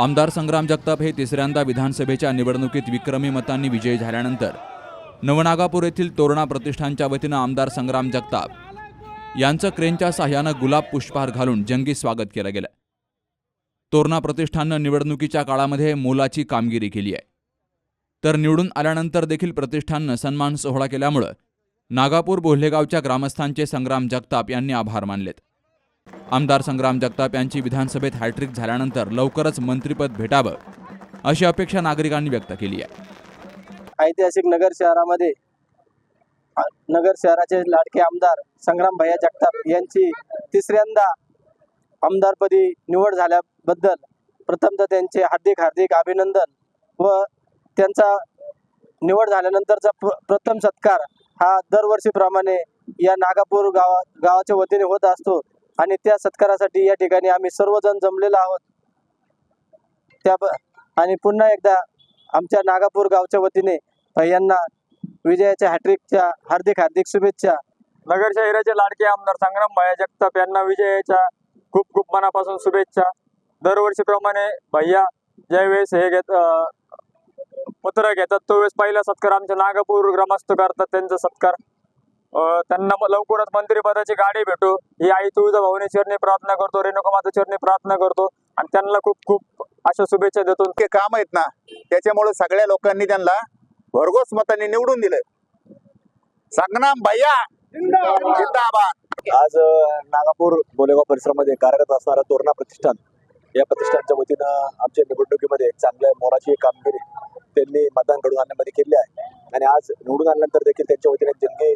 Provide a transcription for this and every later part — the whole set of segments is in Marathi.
आमदार संग्राम जगताप हे तिसऱ्यांदा विधानसभेच्या निवडणुकीत विक्रमी मतांनी विजयी झाल्यानंतर नवनागापूर येथील तोरणा प्रतिष्ठानच्या वतीनं आमदार संग्राम जगताप यांचं क्रेनच्या साह्यानं गुलाब पुष्पहार घालून जंगी स्वागत केलं गेलं. तोरणा प्रतिष्ठाननं निवडणुकीच्या काळामध्ये मोलाची कामगिरी केली आहे. तर निवडून आल्यानंतर देखील प्रतिष्ठाननं सन्मान सोहळा केल्यामुळं नागापूर बोल्हेगावच्या ग्रामस्थांचे संग्राम जगताप यांनी आभार मानलेत. आमदार संग्राम जगताप यांची विधानसभेत हॅट्रिक झाल्यानंतर लवकरच मंत्रिपद भेटावं अशी अपेक्षा नागरिकांनी व्यक्त केली आहे. ऐतिहासिक नगर शहरामध्ये नगर शहराचे लाडके आमदार संग्राम भैया जगताप यांची तिसऱ्यांदा आमदारपदी निवड झाल्याबद्दल प्रथमतः त्यांचे हार्दिक हार्दिक अभिनंदन व त्यांचा निवड झाल्यानंतरचा प्रथम सत्कार हा दरवर्षीप्रमाणे या नागापूर गावा गावाच्या वतीने होत असतो. आणि त्या सत्कारासाठी या ठिकाणी आम्ही सर्वजण जमलेलो आहोत. त्या आणि पुन्हा एकदा आमच्या नागापूर गावच्या वतीने यांना विजयाच्या हॅट्रिकच्या हार्दिक हार्दिक शुभेच्छा. नगर शहराचे लाडके आमदार संग्राम भाया जगताप यांना विजयाच्या खूप खूप मनापासून शुभेच्छा. दरवर्षीप्रमाणे भैया ज्यावेळेस हे घेत पत्र घेतात तो वेळेस पहिला सत्कार आमच्या नागापूर ग्रामस्थ करतात त्यांचा सत्कार. त्यांना लवकरच मंत्रिपदाची गाडी भेटो. ही आई तुळजा भाऊनी चरणी प्रार्थना करतो रेणुका माता चरणी प्रार्थना करतो आणि त्यांना खूप खूप अशा शुभेच्छा देतो. इतके काम आहेत ना त्याच्यामुळे सगळ्या लोकांनी त्यांना भरघोस मतांनी निवडून दिलं संग्राम भैया जिंदाबाद. आज नागापूर बोलेगाव परिसरामध्ये कार्यरत असणारं तोरणा प्रतिष्ठान या प्रतिष्ठानच्या वतीनं आमच्या निवडणुकीमध्ये चांगल्या मोलाची कामगिरी त्यांनी मतदान घडून आणण्यामध्ये केली आहे. आणि आज निवडून आल्यानंतर देखील त्यांच्या वतीने जंगी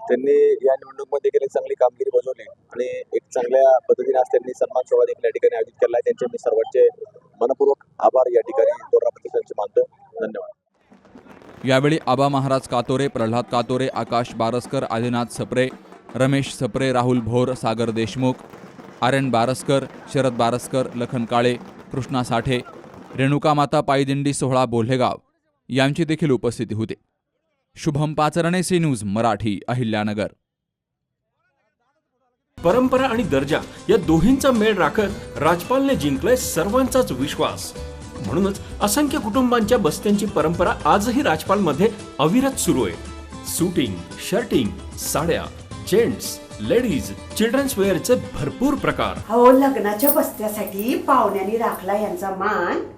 त्यांनी या निवडणुकीमध्ये एक चांगली कामगिरी बजावली आणि एक चांगल्या पद्धतीने आज त्यांनी सन्मान सोहळा देखील या ठिकाणी आयोजित केला आहे. त्यांचे मी सर्वांचे मनपूर्वक आभार या ठिकाणी प्रतिष्ठानचे मानतो. धन्यवाद. यावेळी आबा महाराज कातोरे प्रल्हाद कातोरे आकाश बारसकर आदिनाथ सप्रे रमेश सप्रे राहुल भोर सागर देशमुख आर एन बारसकर शरद बारसकर लखन काळे कृष्णा साठे रेणुका माता पायदिंडी सोहळा बोल्हेगाव यांची देखील उपस्थिती होती. Shubham Pacharne C news Marathi Ahilyanagar. परंपरा आणि दर्जा या दोहींचा मेळ राखत राजपालने जिंकलाय सर्वांचाच विश्वास. म्हणूनच असंख्य कुटुंबांच्या बस्त्यांची परंपरा आजही राजपालमध्ये अविरत सुरू आहे. सुटिंग शर्टिंग साड्या जेंट्स लेडीज चिल्ड्रन्स वेअरचे भरपूर प्रकार. अहो लग्नाच्या बस्त्यासाठी पाहुण्यांनी राखला यांचा मान.